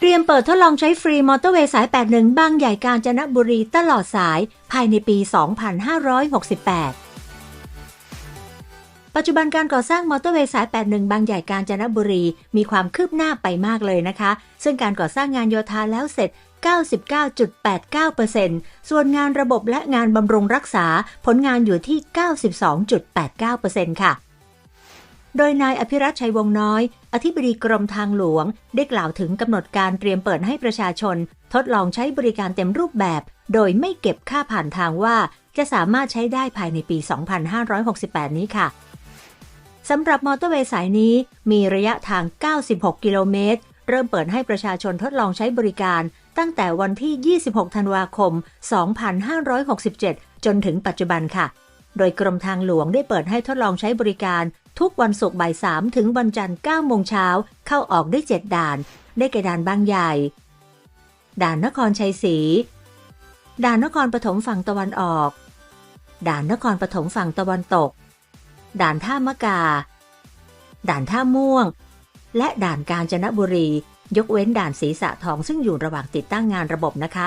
เตรียมเปิดทดลองใช้ฟรีมอเตอร์เวย์สาย 81 บางใหญ่กาญจนบุรีตลอดสายภายในปี 2568 ปัจจุบันการก่อสร้างมอเตอร์เวย์สาย 81 บางใหญ่กาญจนบุรี มีความคืบหน้าไปมากเลยนะคะ ซึ่งการก่อสร้างงานโยธาแล้วเสร็จ 99.89%ส่วนงานระบบและงานบำรุงรักษาผลงานอยู่ที่ 92.89%ค่ะ โดยนายอภิรัตชัยวงศ์น้อย อธิบดีกรมทางหลวง ได้กล่าวถึงกำหนดการเตรียมเปิดให้ประชาชน ทดลองใช้บริการเต็มรูปแบบ โดยไม่เก็บค่าผ่านทางว่า จะสามารถใช้ได้ภายในปี 2568 นี้ค่ะสำหรับมอเตอร์เวย์สายนี้มีระยะทาง 96 กิโลเมตร เริ่มเปิดให้ประชาชนทดลองใช้บริการตั้งแต่วันที่ 26 ธันวาคม 2567 จนถึงปัจจุบันค่ะ โดยกรมทางหลวงได้เปิดให้ทดลองใช้บริการ ทุกวันศุกร์บ่าย3ถึงวันจันทร์9โมงเช้าเข้าออกได้7ด่าน ได้แก่ด่านบางใหญ่ ด่านนครชัยศรีด่านนครปฐมฝั่งตะวันออก ด่านนครปฐมฝั่งตะวันตก ด่านท่ามะกา ด่านท่าม่วง และด่านกาญจนบุรี ยกเว้นด่านศีรษะทองซึ่งอยู่ระหว่างติดตั้งงานระบบนะคะ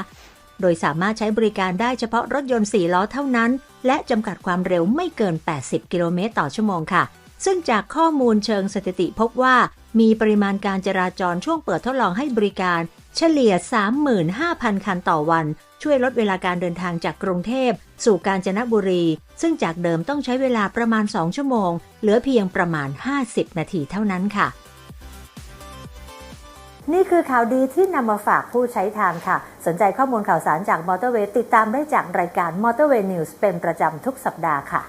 โดยสามารถใช้บริการได้เฉพาะรถยนต์ 4 ล้อเท่านั้น และจำกัดความเร็วไม่เกิน 80 กิโลเมตรต่อชั่วโมงค่ะ ซึ่งจากข้อมูลเชิงสถิติพบว่ามีปริมาณการจราจรช่วงเปิดทดลองให้บริการ เฉลี่ย 35,000 คันต่อวัน ช่วยลดเวลาการเดินทางจากกรุงเทพ สู่กาญจนบุรี ซึ่งจากเดิมต้องใช้เวลาประมาณ 2 ชั่วโมง เหลือเพียงประมาณ 50 นาทีเท่านั้นค่ะนี่คือข่าวดีที่นำมาฝากผู้ใช้ทางค่ะ สนใจข้อมูลข่าวสารจากมอเตอร์เวย์ติดตามได้จากรายการ Motorway News เป็นประจำทุกสัปดาห์ค่ะ